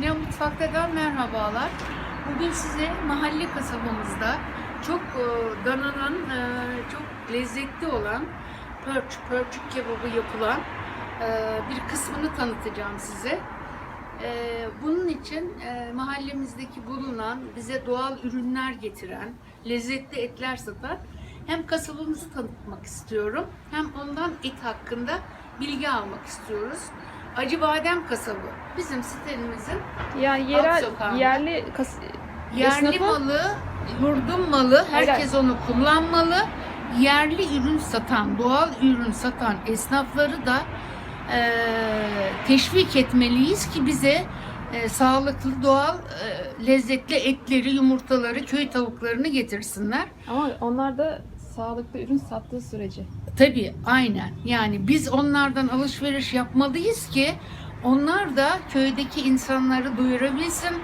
Annem Mutfakta'dan merhabalar. Bugün size mahalle kasabamızda çok e, dananın e, çok lezzetli olan pörç, pörçük kebabı yapılan e, bir kısmını tanıtacağım size. Bunun için mahallemizdeki bulunan, bize doğal ürünler getiren, lezzetli etler satan hem kasabamızı tanıtmak istiyorum hem ondan et hakkında bilgi almak istiyoruz. Acıbadem kasabı bizim sitemizin Yani yerel, sokağında. yerli kas, yerli Esnafı? malı, yurdum malı, herkes onu kullanmalı. Yerli ürün satan, doğal ürün satan esnafları da eee, teşvik etmeliyiz ki bize eee, sağlıklı, doğal, eee, lezzetli etleri, yumurtaları, köy tavuklarını getirsinler. ama onlar da sağlıklı ürün sattığı sürece. Tabii aynen. Yani biz onlardan alışveriş yapmalıyız ki onlar da köydeki insanları duyurabilsin.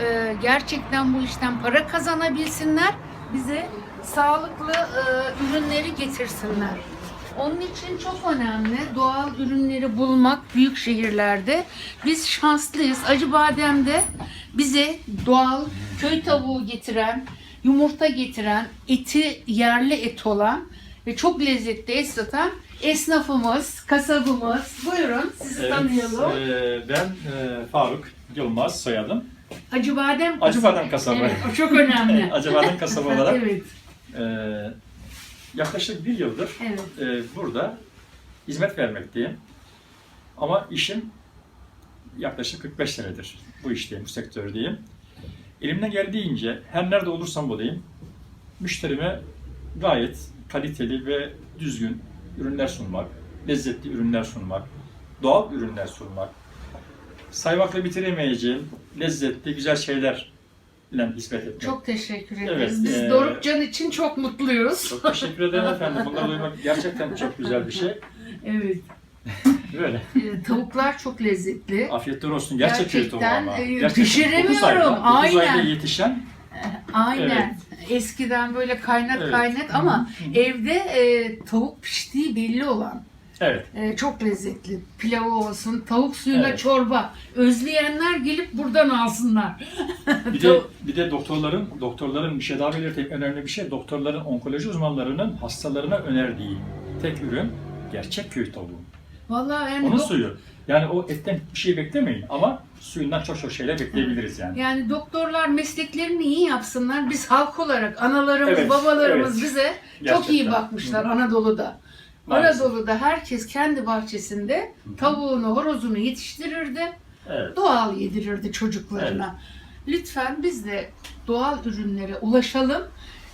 Ee, gerçekten bu işten para kazanabilsinler. Bize sağlıklı e, ürünleri getirsinler. Onun için çok önemli doğal ürünleri bulmak büyük şehirlerde. Biz şanslıyız. Acıbadem'de bize doğal köy tavuğu getiren, yumurta getiren, eti yerli et olan ve çok lezzetli et satan esnafımız, kasabımız. Buyurun sizi Evet, tanıyalım. e, ben e, Faruk Yılmaz soyadım. Acıbadem kasabı. Acıbadem kasabı. Evet, o çok önemli. Acıbadem kasabı olarak evet, e, yaklaşık bir yıldır evet. e, burada hizmet vermekteyim. Ama işim yaklaşık 45 senedir bu işteyim, bu sektördeyim. Elimden geldiğince her nerede olursam olayım müşterime gayet kaliteli ve düzgün ürünler sunmak, lezzetli ürünler sunmak, doğal ürünler sunmak, saymakla bitiremeyeceğim lezzetli, güzel şeyler ile hizmet etmek. Çok teşekkür ederiz. Evet, Biz e, Dorukcan için çok mutluyuz. Çok teşekkür ederim efendim. Bunları duymak gerçekten çok güzel bir şey. evet. Böyle. e, tavuklar çok lezzetli. Afiyetler olsun. Gerçek tavuğu Gerçekten, ama. e, Gerçekten pişiremiyorum. dokuz ayda, dokuz Aynen. ayda yetişen. Aynen. Eskiden böyle kaynat Evet. kaynat ama evde e, tavuk piştiği belli olan Evet. e, çok lezzetli. Pilavı olsun, tavuk suyuyla Evet. çorba. Özleyenler gelip buradan alsınlar. Bir de bir de doktorların doktorların bir şey daha belirteyim önemli bir şey. Doktorların onkoloji uzmanlarının hastalarına önerdiği tek ürün gerçek köy tavuğu. Vallahi yani, Onun suyu. Yani o etten bir şey beklemeyin ama suyundan çok çok şeyler bekleyebiliriz yani. yani doktorlar mesleklerini iyi yapsınlar. Biz halk olarak analarımız, Evet, babalarımız evet. bize çok iyi Gerçekten. bakmışlar Anadolu'da. Maalesef. Anadolu'da herkes kendi bahçesinde tavuğunu, horozunu yetiştirirdi. Evet. doğal yedirirdi çocuklarına. Lütfen biz de doğal ürünlere ulaşalım.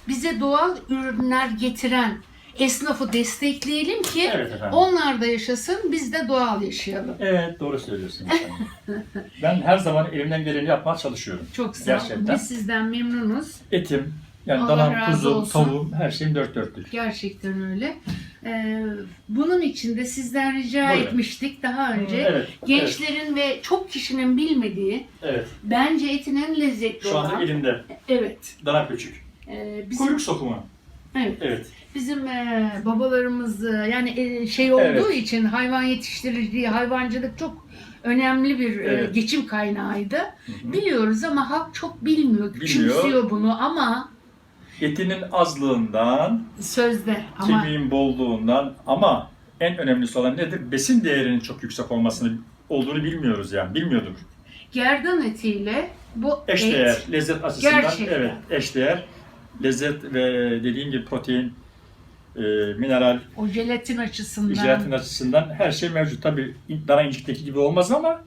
Bize doğal ürünler getiren esnafı destekleyelim ki Evet efendim. onlar da yaşasın, biz de doğal yaşayalım. Evet doğru söylüyorsunuz efendim. ben her zaman elimden geleni yapmaya çalışıyorum. Çok sağ olun. Gerçekten. Biz sizden memnunuz. Etim, yani Allah danam, razı kuzum, olsun. tavuğum her şeyim dört dörtlük. Gerçekten öyle. Ee, bunun için de sizden rica Buyurun. etmiştik daha önce. Evet. Gençlerin ve çok kişinin bilmediği, Evet. bence etin en lezzetli Şu anda olan. elimde Evet. dana küçük. Ee, bizim, Kuyruk sokumu. Evet. Evet. Bizim e, babalarımız e, yani e, şey olduğu Evet. için hayvan yetiştiriciliği, hayvancılık çok önemli bir e, Evet. geçim kaynağıydı. Hı hı. Biliyoruz ama halk çok bilmiyor, küçümsüyor bunu ama Etinin azlığından, sözde ama kemiğin bolluğundan ama en önemlisi olan nedir? Besin değerinin çok yüksek olmasını olduğunu bilmiyoruz yani. Bilmiyorduk. gerdan etiyle bu Eşdeğer, et lezzet açısından Gerçekten. evet eşdeğer. Lezzet ve dediğim gibi protein, e, mineral, o jelatin açısından Jelatin açısından her şey mevcut. Tabii dana incikteki gibi olmaz ama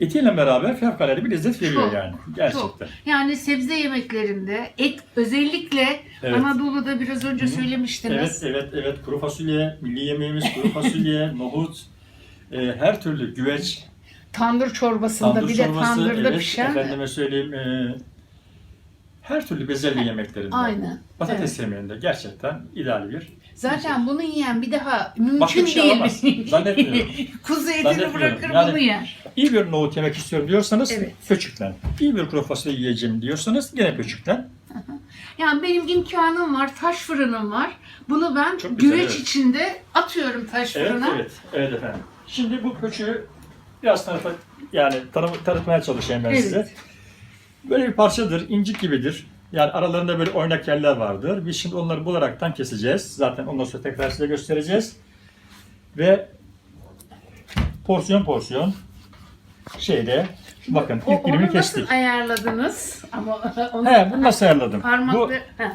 etiyle beraber fevkalade bir lezzet veriyor Çok, yani. Gerçekten. yani sebze yemeklerinde et özellikle Evet. Anadolu'da biraz önce Hı söylemiştiniz. Evet, evet, evet. Kuru fasulye, milli yemeğimiz kuru fasulye, nohut, e, her türlü güveç, Tandır çorbasında tandır bir de çorbası, tandırda evet, pişen. efendime söyleyeyim, e, her türlü bezelye yemeklerinde. Aynen. Patates yemeğinde gerçekten ideal bir. Zaten bunu yiyen bir daha mümkün Başka bir şey değil. alamaz. Zannetmiyorum. Kuzu etini bırakır Yani- bunu yer. İyi bir nohut yemek istiyorum diyorsanız Evet. pöçüklen. İyi bir kuru fasulye yiyeceğim diyorsanız gene pöçüklen. Yani benim imkanım var, taş fırınım var. Bunu ben Çok güzel, güveç evet. içinde atıyorum taş Evet, fırına. evet, evet efendim. Şimdi bu pöçüğü biraz tanıta, yani tanı- tanıtmaya çalışayım ben Evet. size. Böyle bir parçadır, incik gibidir. Yani aralarında böyle oynak yerler vardır. Biz şimdi onları bularaktan keseceğiz. Zaten ondan sonra tekrar size göstereceğiz. Ve porsiyon porsiyon şeyde bakın O, ilk onu kestik. nasıl ayarladınız? Ama onu He, bunu nasıl ayarladım? Bu, parmakla... Ha,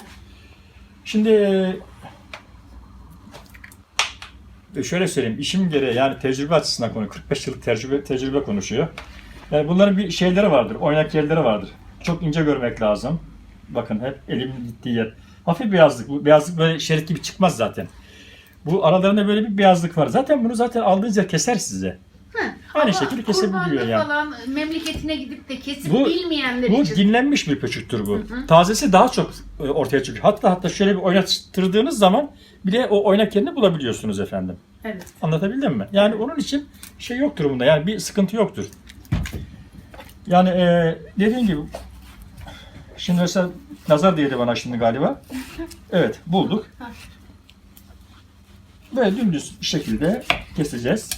Şimdi e, şöyle söyleyeyim, işim gereği yani tecrübe açısından konu, 45 yıllık tecrübe, tecrübe konuşuyor. Yani bunların bir şeyleri vardır, oynak yerleri vardır. Çok ince görmek lazım. Bakın hep elimin gittiği yer. Hafif beyazlık, bu beyazlık böyle şerit gibi çıkmaz zaten. Bu aralarında böyle bir beyazlık var. Zaten bunu zaten aldığınız yer keser size. ha. Aynı Ama şekilde kesebiliyor yani. falan memleketine gidip de kesip Bu- bilmeyenler Bu için. dinlenmiş bir pöçüktür bu. Tazesi daha çok e, ortaya çıkıyor. Hatta hatta şöyle bir oynattırdığınız zaman bile o oynak yerini bulabiliyorsunuz efendim. Evet. Anlatabildim mi? Yani onun için şey yoktur bunda. Yani bir sıkıntı yoktur. Yani e, dediğim gibi şimdi mesela nazar değdi bana şimdi galiba. Evet bulduk. Böyle dümdüz şekilde keseceğiz.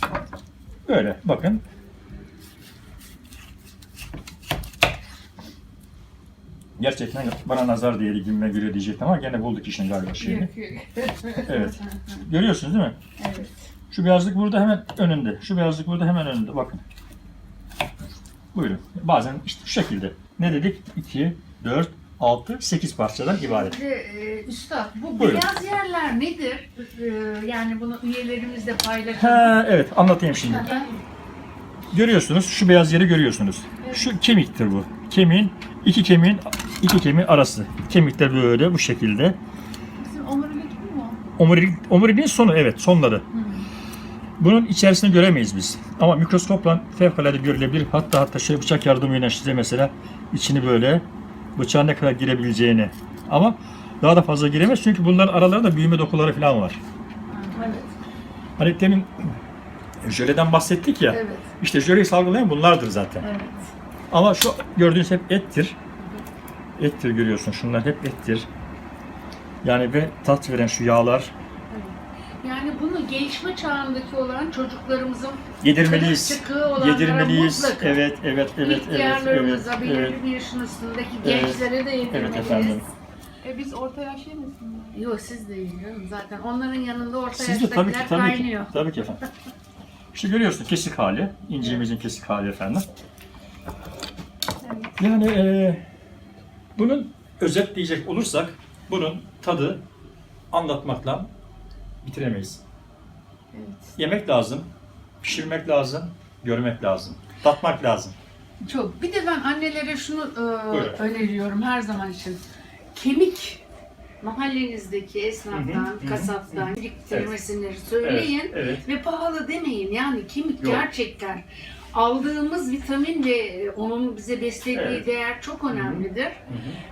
Böyle bakın. Gerçekten bana nazar değdi gibime geliyor diyecektim ama gene bulduk işin galiba şeyini. Evet. Görüyorsunuz değil mi? evet. Şu beyazlık burada hemen önünde. Şu beyazlık burada hemen önünde. Bakın. Buyurun. Bazen işte şu şekilde. Ne dedik? 2, 4, 6, 8 parçadan ibaret. Şimdi, e, Üstad bu Buyurun. beyaz yerler nedir? E, yani bunu üyelerimizle paylaşalım. Ha, evet anlatayım şimdi. Görüyorsunuz şu beyaz yeri görüyorsunuz. Şu kemiktir bu. Kemiğin iki kemiğin iki kemiğin arası. Kemikler böyle bu şekilde. Bizim omurilik mi o? Omurilik, omuriliğin sonu evet sonları. Bunun içerisini göremeyiz biz. Ama mikroskopla fevkalade görülebilir. Hatta hatta şöyle bıçak yardımıyla size mesela içini böyle bıçağın ne kadar girebileceğini. Ama daha da fazla giremez çünkü bunların aralarında büyüme dokuları falan var. Evet. Hani demin jöleden bahsettik ya. Evet. İşte jöleyi salgılayan bunlardır zaten. Evet. Ama şu gördüğünüz hep ettir. Ettir görüyorsun. Şunlar hep ettir. Yani ve tat veren şu yağlar Yani bunu gelişme çağındaki olan çocuklarımızın yedirmeliyiz. kırık çıkığı olanlara Yedirmeliyiz. mutlaka Evet, evet, evet, evet, evet, belirli evet. bir yaşın üstündeki Evet. gençlere de yedirmeliyiz. Evet efendim. E biz orta yaş yemesin mi? Yok siz de yiyin zaten. Onların yanında orta Siz de yaştakiler tabii ki, tabii kaynıyor. ki, tabii ki efendim. İşte görüyorsun kesik hali, inciğimizin kesik hali efendim. Evet. Yani eee bunun özetleyecek olursak, bunun tadı anlatmakla bitiremeyiz. Evet. Yemek lazım, pişirmek lazım, görmek lazım, tatmak lazım. Çok. Bir de ben annelere şunu e, Buyurun. öneriyorum her zaman için. Kemik mahallenizdeki esnaftan, Hı hı, kasaptan biriktirmesini söyleyin Evet, ve pahalı demeyin. Yani kemik Yok. gerçekten aldığımız vitamin ve onun bize beslediği Evet. değer çok önemlidir. Hı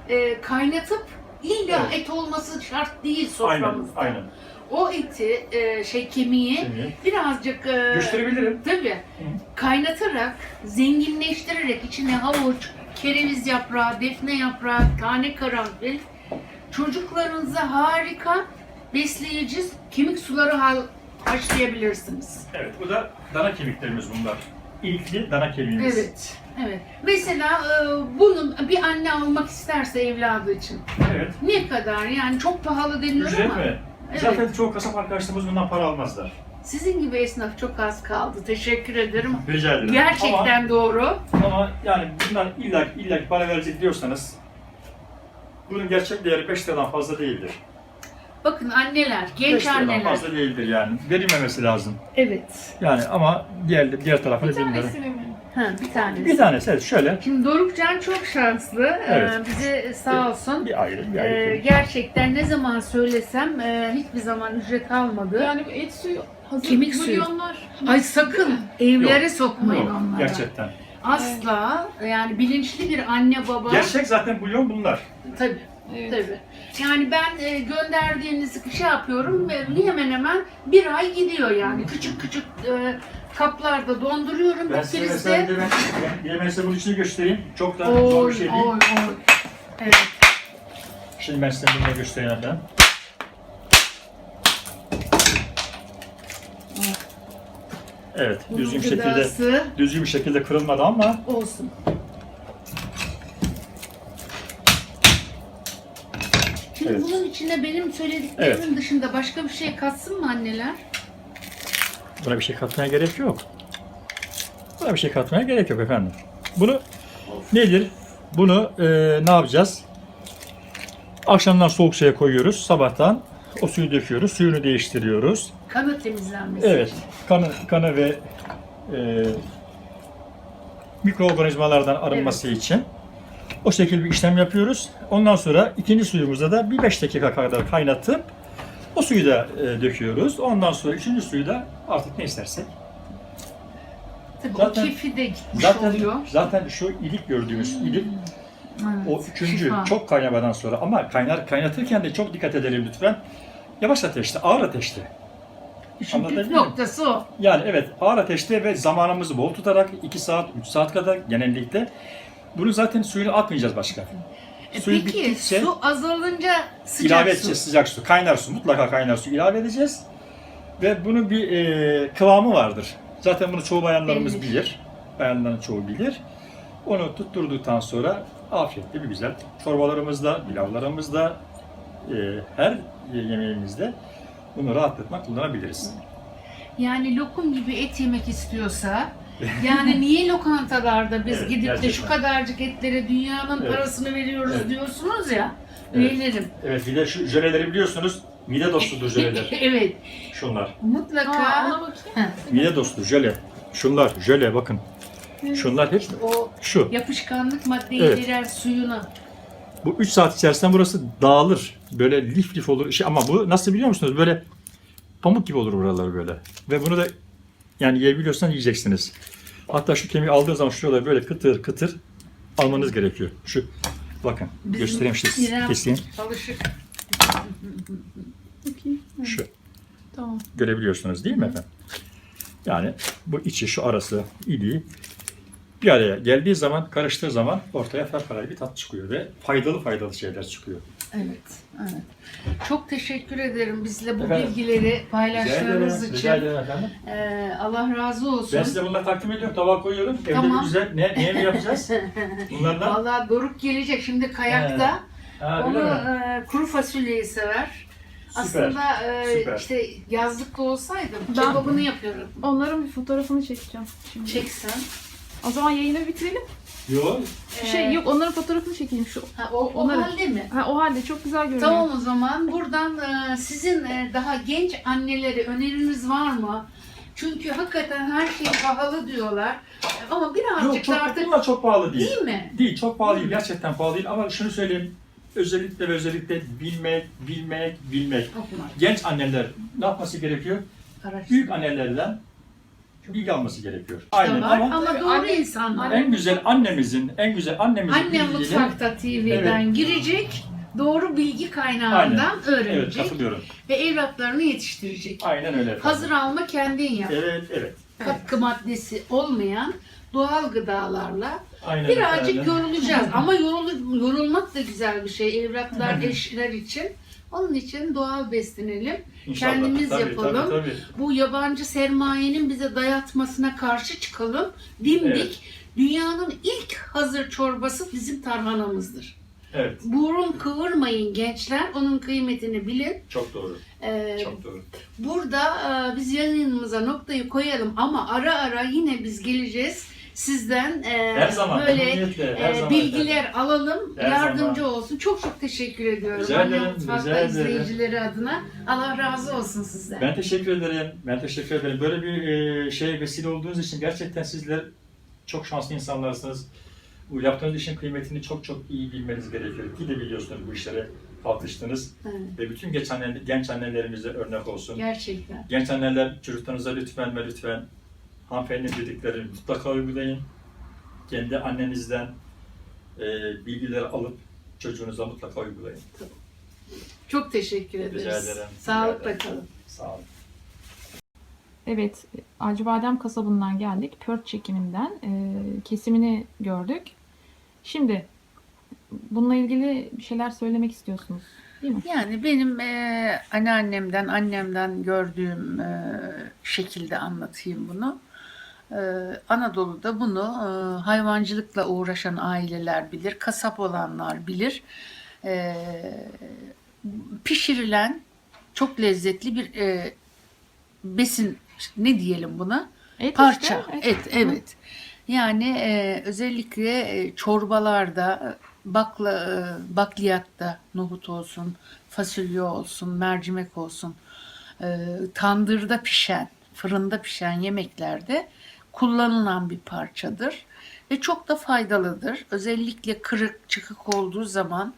hı. E, kaynatıp illa et olması şart değil Aynen, soframızda. aynen. O eti, e, şey kemiği Şimdi birazcık e, gösterebilirim. Tabii. Kaynatarak, zenginleştirerek içine havuç, kereviz yaprağı, defne yaprağı, tane karanfil çocuklarınıza harika besleyici kemik suları hal haşlayabilirsiniz. Evet, bu da dana kemiklerimiz bunlar. İlkli dana kemiğimiz. Evet. Evet. Mesela e, bunu bir anne almak isterse evladı için Evet. ne kadar yani çok pahalı deniyor Ücret ama mi? Evet. Zaten çoğu kasap arkadaşlarımız bundan para almazlar. sizin gibi esnaf çok az kaldı. Teşekkür ederim. Rica ederim. Gerçekten doğru. Ama, ama yani bundan illa, illa para verecek diyorsanız bunun gerçek değeri 5 liradan fazla değildir. Bakın anneler, 5 genç liradan anneler. fazla değildir yani. Verilmemesi lazım. Evet. Yani ama diğer diğer tarafını Bir bilmiyorum. Ha, bir tanesi. Bir tanesi evet şöyle. Şimdi Dorukcan çok şanslı. Evet. Ee, bize sağ olsun. Bir ayrı bir Ee, ayrı. gerçekten ne zaman söylesem e, hiçbir zaman ücret almadı. Yani bu et suyu hazır Kemik suyu. bulyonlar. Ay sakın evlere Yok, sokmayın Yok, onları. gerçekten. Asla yani bilinçli bir anne baba. Gerçek zaten bulyon bunlar. Tabii. Evet. Tabii. Yani ben e, gönderdiğiniz şey yapıyorum ve hemen hemen bir ay gidiyor yani. Küçük küçük e, kaplarda donduruyorum. Ben size mesela kiliste. bir de ben, bir de ben size bunun içini göstereyim. Çok da zor Oy, bir şey oy, değil. oy. Evet. Şimdi ben size bunu da göstereyim efendim. Evet, Bunun düzgün bir şekilde gıdası düzgün bir şekilde kırılmadı ama olsun. Şimdi Evet. bunun içine benim söylediklerimin dışında başka bir şey katsın mı anneler? Buna bir şey katmaya gerek yok. Buna bir şey katmaya gerek yok efendim. Bunu nedir? Bunu e, ne yapacağız? Akşamdan soğuk suya koyuyoruz. Sabahtan o suyu döküyoruz. Suyunu değiştiriyoruz. Kanı temizlenmesi. Evet. Kanı, kanı ve e, mikroorganizmalardan arınması için o şekilde bir işlem yapıyoruz. Ondan sonra ikinci suyumuzda da bir 5 dakika kadar kaynatıp o suyu da e, döküyoruz. Ondan sonra üçüncü suyu da artık ne istersek. Tabii Zaten- o kefi de gitmiş Zaten oluyor. zaten şu ilik gördüğümüz ilik Evet, o üçüncü şifa. çok kaynamadan sonra ama kaynar kaynatırken de çok dikkat edelim lütfen. Yavaş ateşte, ağır ateşte. İşin püf noktası o. Yani evet ağır ateşte ve zamanımızı bol tutarak 2 saat, 3 saat kadar genellikle bunu zaten suyunu atmayacağız başka. E Suyu Peki bittikçe su azalınca sıcak ilave su. edeceğiz sıcak su, kaynar su, mutlaka kaynar su ilave edeceğiz. Ve bunun bir e, kıvamı vardır. Zaten bunu çoğu bayanlarımız Belli. bilir. Bayanların çoğu bilir. Onu tutturduktan sonra afiyetle bir güzel çorbalarımızda, pilavlarımızda, e, her yemeğimizde bunu rahatlatmak kullanabiliriz. Yani lokum gibi et yemek istiyorsa yani niye lokantalarda biz Evet, gidip de şu gerçekten. kadarcık etlere dünyanın Evet. parasını veriyoruz Evet. diyorsunuz ya. Evet. Üyelerim. Evet bir de şu jöleleri biliyorsunuz. Mide dostudur jöleler. evet. Şunlar. Mutlaka Aa, ona bakayım. Mide dostu jöle. Şunlar jöle bakın. Şunlar hep o şu. yapışkanlık maddeyi Evet. veren suyunu. Bu 3 saat içerisinde burası dağılır. Böyle lif lif olur. Şey, ama bu nasıl biliyor musunuz? Böyle pamuk gibi olur buralar böyle. Ve bunu da yani yiyebiliyorsan yiyeceksiniz. Hatta şu kemiği aldığınız zaman şuraları böyle kıtır kıtır almanız gerekiyor. Şu bakın Bizim göstereyim işte keseyim. Alışık. Şu Tamam. görebiliyorsunuz değil mi efendim? Yani bu içi şu arası iliği bir araya geldiği zaman karıştığı zaman ortaya ferferay bir tat çıkıyor ve faydalı faydalı şeyler çıkıyor. Evet, evet. Çok teşekkür ederim bizle bu Efendim? bilgileri paylaştığınız rica için. ederim efendim. Ee, Allah razı olsun. Ben size bunları takdim ediyorum. Tabağa koyuyorum. Evde Tamam. güzel. Ne, neye mi yapacağız? Bunlardan. Vallahi Doruk gelecek şimdi kayakta. Ha, Onu öyle mi? e, kuru fasulyeyi sever. Süper. Aslında e, süper. işte yazlıkta olsaydım Ben- kebabını yapıyorum. Onların bir fotoğrafını çekeceğim. Şimdi. Çeksen. O zaman yayını bitirelim. Yok. Şey yok onların fotoğrafını çekeyim şu. Ha, o, o Onları- halde mi? Ha, o halde çok güzel görünüyor. Tamam o zaman buradan e, sizin e, daha genç annelere öneriniz var mı? Çünkü hakikaten her şey pahalı diyorlar. Ama birazcık Yok çok, da artık bunlar çok pahalı değil. değil mi? Değil, çok pahalı değil. Gerçekten pahalı değil. Ama şunu söyleyeyim. Özellikle ve özellikle bilmek, bilmek, bilmek. Okumak, Genç anneler ne yapması gerekiyor? araştırmak. Büyük annelerden bilgi alması gerekiyor. Aynen var ama ama, doğru Anne- insanlar. en güzel annemizin, en güzel annemizin Anne bilgiyle- Mutfak'ta TV'den girecek, doğru bilgi kaynağından Evet, öğrenecek katılıyorum. ve evlatlarını yetiştirecek. Aynen öyle. efendim. Hazır alma kendin yap. Evet, evet. Katkı maddesi olmayan doğal gıdalarla Aynen birazcık efendim. yorulacağız. Ama yorul, yorulmak da güzel bir şey evlatlar, eşler için. Onun için doğal beslenelim. İnşallah. kendimiz Tabii, yapalım. Tabii, tabii. Bu yabancı sermayenin bize dayatmasına karşı çıkalım. Dimdik. Evet. Dünyanın ilk hazır çorbası bizim tarhanamızdır. Evet, Burun kıvırmayın gençler. Onun kıymetini bilin. çok doğru. Ee, Çok doğru. burada e, biz yayınımıza noktayı koyalım ama ara ara yine biz geleceğiz. Sizden e, Her zaman böyle her e, zaman bilgiler alalım. Her yardımcı zaman. olsun. Çok çok teşekkür ediyorum. Rica Anne ederim, Mutfak'ta izleyicileri adına. Allah razı olsun sizden. Ben teşekkür ederim. Ben teşekkür ederim. Böyle bir e, şeye vesile olduğunuz için gerçekten sizler çok şanslı insanlarsınız. Bu yaptığınız işin kıymetini çok çok iyi bilmeniz gerekiyor. Ki de biliyorsunuz bu işlere kalkıştınız. Evet, Ve bütün genç, anne, genç annelerimize örnek olsun. gerçekten. Genç anneler çocuklarınıza lütfen ve lütfen hanımefendinin dediklerini mutlaka uygulayın. Kendi annenizden e, bilgileri alıp çocuğunuza mutlaka uygulayın. Çok teşekkür ederiz. Rica ederim. Sağlıkla kalın. Sağ olun. Evet, Acıbadem kasabından geldik. Pört çekiminden e, kesimini gördük. Şimdi bununla ilgili bir şeyler söylemek istiyorsunuz, değil mi? Yani benim e, anneannemden, annemden gördüğüm e, şekilde anlatayım bunu. Ee, Anadolu'da bunu e, hayvancılıkla uğraşan aileler bilir, kasap olanlar bilir. Ee, pişirilen çok lezzetli bir e, besin ne diyelim buna? Et Parça. işte, Et, evet. Yani e, özellikle çorbalarda, bakla, bakliyatta, nohut olsun, fasulye olsun, mercimek olsun, tandırda pişen, fırında pişen yemeklerde kullanılan bir parçadır. Ve çok da faydalıdır. Özellikle kırık, çıkık olduğu zaman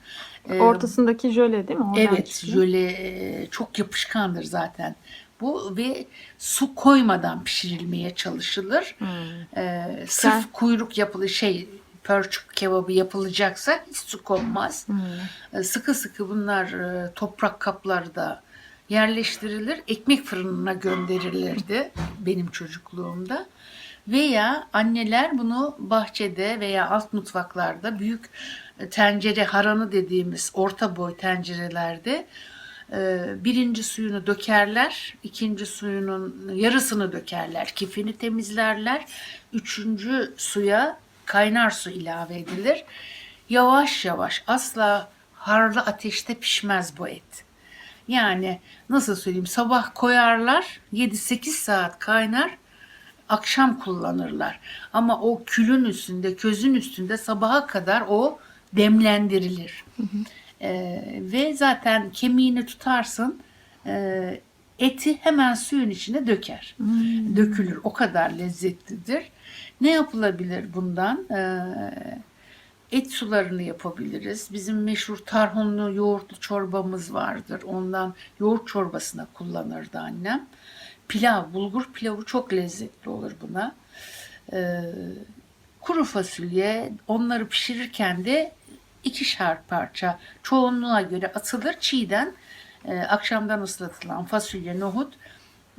e, Ortasındaki jöle değil mi? Oradan Evet, çıkıyor. jöle e, çok yapışkandır zaten. Bu ve su koymadan pişirilmeye çalışılır. Hmm. Ee, sırf Sen- kuyruk yapılı şey pörçük kebabı yapılacaksa hiç su konmaz. Hmm. Ee, sıkı sıkı bunlar e, toprak kaplarda yerleştirilir. Ekmek fırınına gönderilirdi benim çocukluğumda. Veya anneler bunu bahçede veya alt mutfaklarda büyük e, tencere haranı dediğimiz orta boy tencerelerde e, birinci suyunu dökerler, ikinci suyunun yarısını dökerler, kifini temizlerler, üçüncü suya kaynar su ilave edilir. Yavaş yavaş asla harlı ateşte pişmez bu et. Yani nasıl söyleyeyim sabah koyarlar 7-8 saat kaynar akşam kullanırlar. Ama o külün üstünde közün üstünde sabaha kadar o demlendirilir. Ee, ve zaten kemiğini tutarsın e, eti hemen suyun içine döker. Hmm. Dökülür. O kadar lezzetlidir. Ne yapılabilir bundan? Ee, et sularını yapabiliriz. Bizim meşhur tarhunlu yoğurtlu çorbamız vardır. Ondan yoğurt çorbasına kullanırdı annem. Pilav, bulgur pilavı çok lezzetli olur buna. Ee, kuru fasulye, onları pişirirken de ikişer parça çoğunluğa göre atılır. Çiğden e, akşamdan ıslatılan fasulye, nohut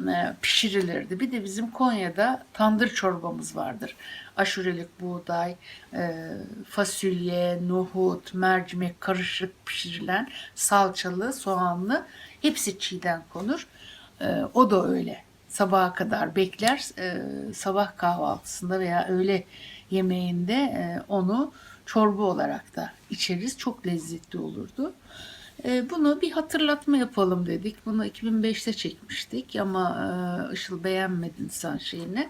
e, pişirilirdi. Bir de bizim Konya'da tandır çorbamız vardır. Aşurelik buğday, e, fasulye, nohut, mercimek karışık pişirilen salçalı, soğanlı hepsi çiğden konur. E, o da öyle. Sabaha kadar bekler. E, sabah kahvaltısında veya öğle yemeğinde e, onu çorba olarak da içeriz. Çok lezzetli olurdu. E, bunu bir hatırlatma yapalım dedik. Bunu 2005'te çekmiştik ama e, Işıl beğenmedin sen şeyini.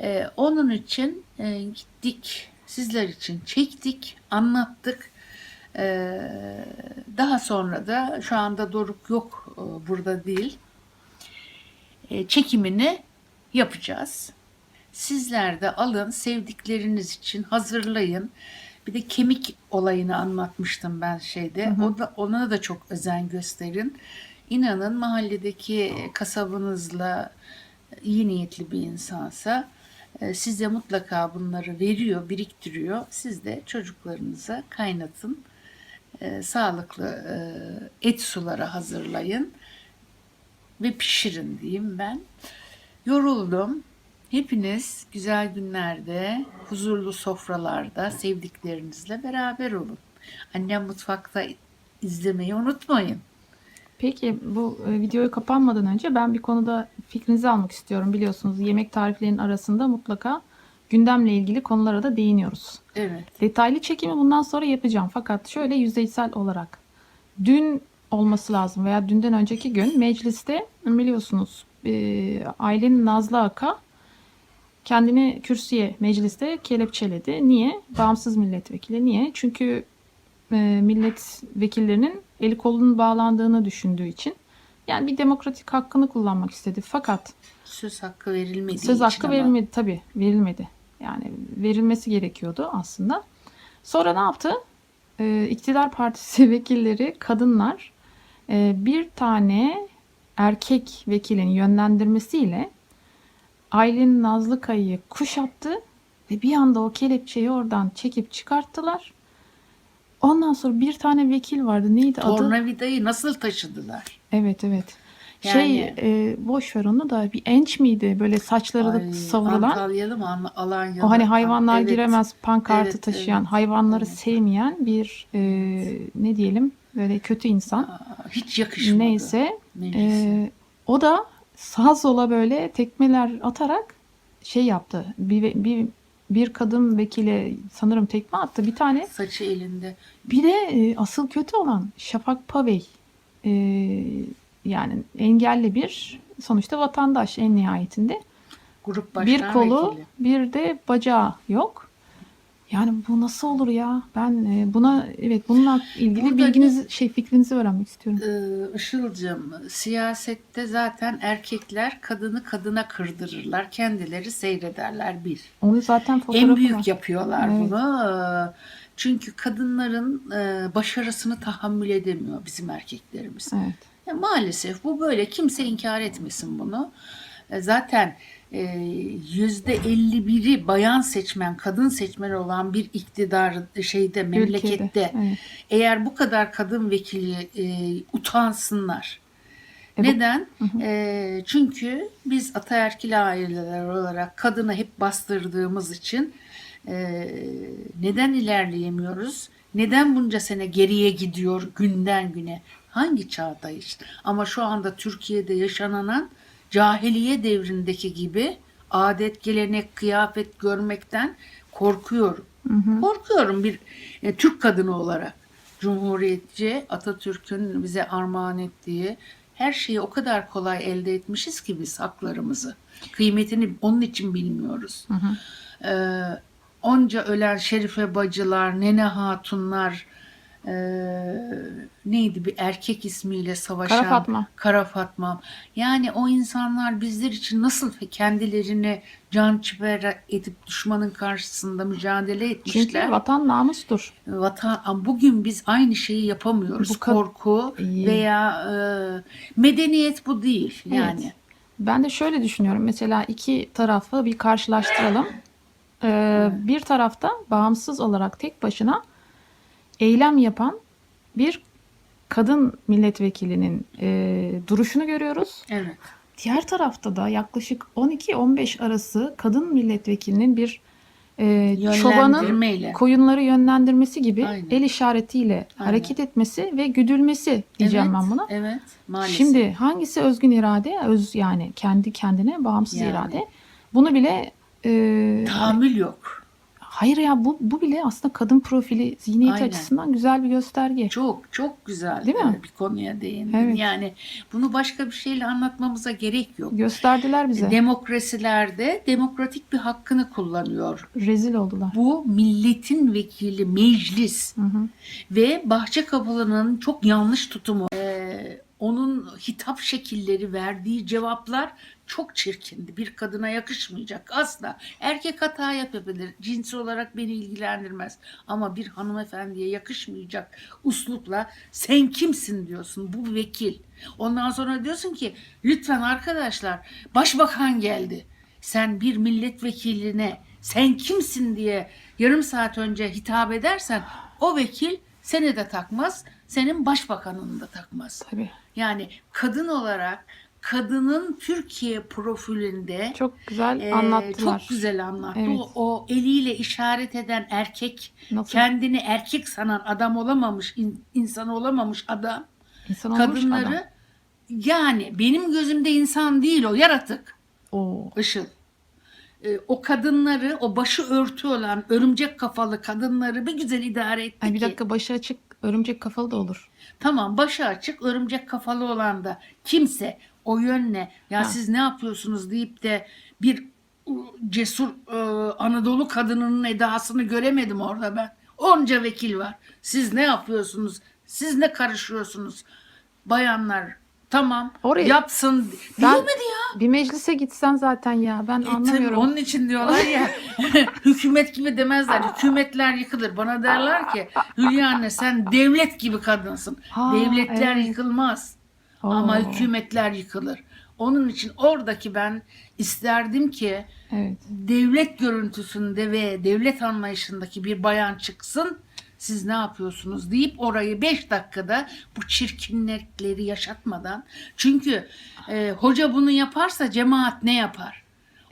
E, onun için e, gittik sizler için çektik, anlattık. E, daha sonra da şu anda Doruk yok e, burada değil. E, çekimini yapacağız. Sizler de alın sevdikleriniz için hazırlayın. Bir de kemik olayını anlatmıştım ben şeyde. O da ona da çok özen gösterin. İnanın mahalledeki kasabınızla iyi niyetli bir insansa e, size mutlaka bunları veriyor, biriktiriyor. Siz de çocuklarınıza kaynatın. E, sağlıklı e, et suları hazırlayın ve pişirin diyeyim ben. Yoruldum. Hepiniz güzel günlerde, huzurlu sofralarda sevdiklerinizle beraber olun. Annem mutfakta izlemeyi unutmayın. Peki bu e, videoyu kapanmadan önce ben bir konuda fikrinizi almak istiyorum. Biliyorsunuz yemek tariflerinin arasında mutlaka gündemle ilgili konulara da değiniyoruz. Evet. Detaylı çekimi bundan sonra yapacağım. Fakat şöyle yüzeysel olarak. Dün olması lazım veya dünden önceki gün mecliste biliyorsunuz e, ailenin Nazlı Aka kendini kürsüye mecliste kelepçeledi. Niye? Bağımsız milletvekili. Niye? Çünkü e, milletvekillerinin eli kolunun bağlandığını düşündüğü için. Yani bir demokratik hakkını kullanmak istedi. Fakat Söz hakkı verilmediği Söz hakkı ama verilmedi tabii verilmedi. Yani verilmesi gerekiyordu aslında. Sonra ne yaptı? Ee, iktidar partisi vekilleri kadınlar e, bir tane erkek vekilin yönlendirmesiyle Aylin Nazlı Kaya'yı kuşattı ve bir anda o kelepçeyi oradan çekip çıkarttılar. Ondan sonra bir tane vekil vardı. Neydi adı? tornavidayı nasıl taşıdılar? Evet evet. Yani- Şey e, boş ver onu da bir enç miydi böyle saçları da Ay, savrulan. Antalyalı mı? An- Alanya'da. O hani hayvanlar Evet. giremez pankartı Evet, taşıyan, evet, hayvanları evet. sevmeyen bir e, ne diyelim böyle kötü insan. Hiç yakışmadı. Neyse Meclise. e, o da sağa sola böyle tekmeler atarak şey yaptı. Bir, bir bir kadın vekile sanırım tekme attı. Bir tane Saçı elinde. bir de e, asıl kötü olan Şafak Pavey. E, yani engelli bir sonuçta vatandaş en nihayetinde. Grup başkan bir kolu vekili. bir de bacağı yok. Yani bu nasıl olur ya? Ben e, buna evet bununla ilgili Burada bilginizi şey fikrinizi öğrenmek istiyorum. Ee, Işıl'cığım siyasette zaten erkekler kadını kadına kırdırırlar. Kendileri seyrederler bir. Onu zaten fotoğrafı En büyük var. yapıyorlar Evet. bunu. Çünkü kadınların e, başarısını tahammül edemiyor bizim erkeklerimiz. Evet. Ya maalesef bu böyle. Kimse inkar etmesin bunu. E, Zaten yüzde 51'i bayan seçmen, kadın seçmen olan bir iktidar şeyde memlekette Ülkede, evet. eğer bu kadar kadın vekili e, utansınlar. E Neden? E, çünkü biz ataerkil aileler olarak kadını hep bastırdığımız için e, neden ilerleyemiyoruz? Neden bunca sene geriye gidiyor günden güne? Hangi çağdayız? Ama şu anda Türkiye'de yaşanan cahiliye devrindeki gibi adet, gelenek, kıyafet görmekten korkuyorum. Korkuyorum bir e, Türk kadını olarak. Cumhuriyetçi Atatürk'ün bize armağan ettiği her şeyi o kadar kolay elde etmişiz ki biz haklarımızı. Kıymetini onun için bilmiyoruz. Ee, onca ölen Şerife bacılar, Nene Hatunlar, e, neydi bir erkek ismiyle savaşan Kara Fatma. Kara Fatma. Yani o insanlar bizler için nasıl kendilerini can çıpera edip düşmanın karşısında mücadele etmişler. Çünkü vatan namustur. Vatan bugün biz aynı şeyi yapamıyoruz. Bu Korku İyi. veya e, medeniyet bu değil yani. Evet. Ben de şöyle düşünüyorum. Mesela iki tarafı bir karşılaştıralım. Ee, bir tarafta bağımsız olarak tek başına eylem yapan bir kadın milletvekilinin e, duruşunu görüyoruz. Evet. Diğer tarafta da yaklaşık 12-15 arası kadın milletvekilinin bir e, çobanın koyunları yönlendirmesi gibi Aynen. el işaretiyle Aynen. hareket etmesi ve güdülmesi diyeceğim evet, ben buna. Evet. Maalesef. Şimdi hangisi özgün irade? Öz yani kendi kendine bağımsız Yani. irade. Bunu bile e, tahammül yok. Hayır ya bu bu bile aslında kadın profili zihniyet Aynen. açısından güzel bir gösterge. Çok çok güzel Değil mi? bir konuya değindin. Evet. Yani bunu başka bir şeyle anlatmamıza gerek yok. Gösterdiler bize. Demokrasilerde demokratik bir hakkını kullanıyor. Rezil oldular. Bu milletin vekili meclis Hı hı. ve Bahçekapılı'nın çok yanlış tutumu. Ee, onun hitap şekilleri verdiği cevaplar çok çirkindi. Bir kadına yakışmayacak asla. Erkek hata yapabilir. Cinsi olarak beni ilgilendirmez. Ama bir hanımefendiye yakışmayacak uslupla sen kimsin diyorsun. Bu vekil. Ondan sonra diyorsun ki lütfen arkadaşlar başbakan geldi. Sen bir milletvekiline sen kimsin diye yarım saat önce hitap edersen o vekil seni de takmaz, senin başbakanını da takmaz. Tabii. Yani kadın olarak kadının Türkiye profilinde Çok güzel e, anlattılar. çok güzel anlattı. Evet. O, o eliyle işaret eden erkek, Nasıl kendini erkek sanan adam olamamış, in- insan olamamış adam, insan kadınları adam. yani benim gözümde insan değil o yaratık. Oo. Işıl. Ee, o kadınları, o başı örtü olan örümcek kafalı kadınları bir güzel idare etti Ay bir ki. dakika başı açık örümcek kafalı da olur. Tamam başı açık örümcek kafalı olan da kimse o yönle ya Ha. siz ne yapıyorsunuz deyip de bir cesur ıı, Anadolu kadınının edasını göremedim orada ben. Onca vekil var. Siz ne yapıyorsunuz? Siz ne karışıyorsunuz? Bayanlar tamam Oraya- yapsın. Ben- Diyemedi ya. Bir meclise gitsen zaten ya ben E, tabii anlamıyorum. onun için diyorlar ya hükümet gibi demezler. Hükümetler yıkılır. Bana derler ki Hülya anne sen devlet gibi kadınsın. Ha, Devletler evet. yıkılmaz. Oo. Ama hükümetler yıkılır. Onun için oradaki ben isterdim ki Evet. devlet görüntüsünde ve devlet anlayışındaki bir bayan çıksın. Siz ne yapıyorsunuz deyip orayı 5 dakikada bu çirkinlikleri yaşatmadan. Çünkü e, hoca bunu yaparsa cemaat ne yapar?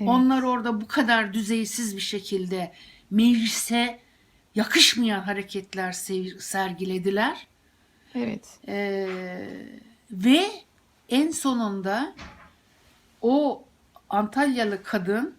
Evet. Onlar orada bu kadar düzeysiz bir şekilde meclise yakışmayan hareketler se- sergilediler. Evet. Ee, ve en sonunda o Antalyalı kadın.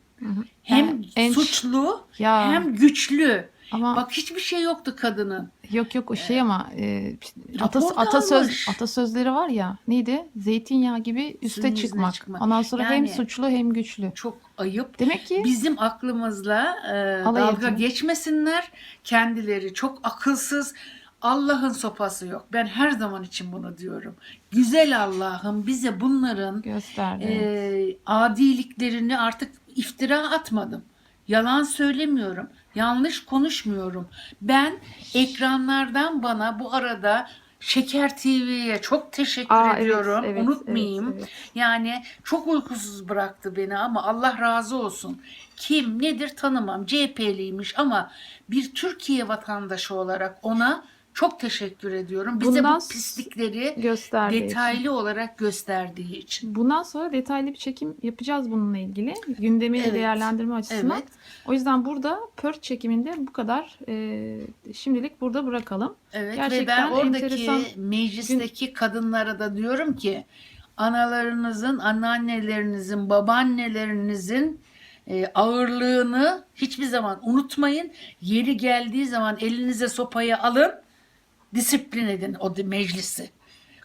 Hem en- suçlu Ya hem güçlü. Ama Bak hiçbir şey yoktu kadının. yok yok o şey ama e, rapor atas, da atasöz almış. atasözleri var ya neydi? Zeytinyağı gibi üste Suyun yüzüne çıkmak. çıkmak. Ondan sonra hem Yani- suçlu hem güçlü. Çok ayıp. Demek ki Bizim aklımızla e, Alay dalga ediyor. geçmesinler. Kendileri çok akılsız. Allah'ın sopası yok. Ben her zaman için bunu diyorum. Güzel Allah'ım bize bunların gösterdi. e, adiliklerini artık iftira atmadım. Yalan söylemiyorum. Yanlış konuşmuyorum. Ben ekranlardan bana bu arada Şeker TV'ye çok teşekkür Aa, evet, ediyorum. evet, Unutmayayım. evet, evet. Yani çok uykusuz bıraktı beni ama Allah razı olsun. Kim nedir tanımam. CHP'liymiş ama bir Türkiye vatandaşı olarak ona çok teşekkür ediyorum. Bize Bundan bu pislikleri gösterdiği için. detaylı olarak gösterdiği için. Bundan sonra detaylı bir çekim yapacağız bununla ilgili. Gündemi Evet. değerlendirme açısından. Evet. O yüzden burada Pört çekiminde bu kadar e, şimdilik burada bırakalım. Evet ve Gerçekten ben oradaki enteresan meclisteki kadınlara da diyorum ki analarınızın, anneannelerinizin, babaannelerinizin e, ağırlığını hiçbir zaman unutmayın. Yeri geldiği zaman elinize sopayı alın, disiplin edin o meclisi.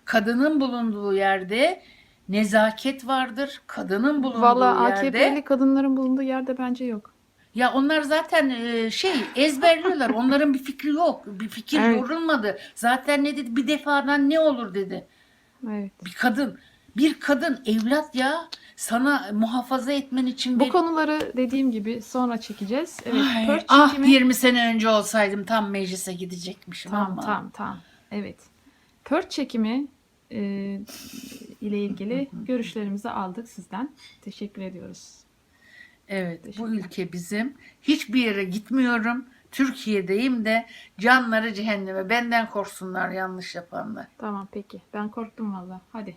Kadının bulunduğu yerde nezaket vardır. Kadının bulunduğu Valla yerde AKP'li kadınların bulunduğu yerde bence yok. ya onlar zaten e, şey ezberliyorlar. Onların bir fikri yok. Bir fikir Evet. yorulmadı. Zaten ne dedi? Bir defadan ne olur dedi. Evet. Bir kadın. Bir kadın evlat ya sana muhafaza etmen için Bu bir... konuları dediğim gibi sonra çekeceğiz. Evet. Ay, Pört ah çekimi 20 sene önce olsaydım tam meclise gidecekmişim Tamam ama. tamam tamam. Evet. Pört çekimi e, ile ilgili görüşlerimizi aldık sizden. Teşekkür ediyoruz. Evet bu ülke bizim. Hiçbir yere gitmiyorum. Türkiye'deyim de canları cehenneme. Benden korksunlar yanlış yapanlar. Tamam peki. Ben korktum valla. Hadi.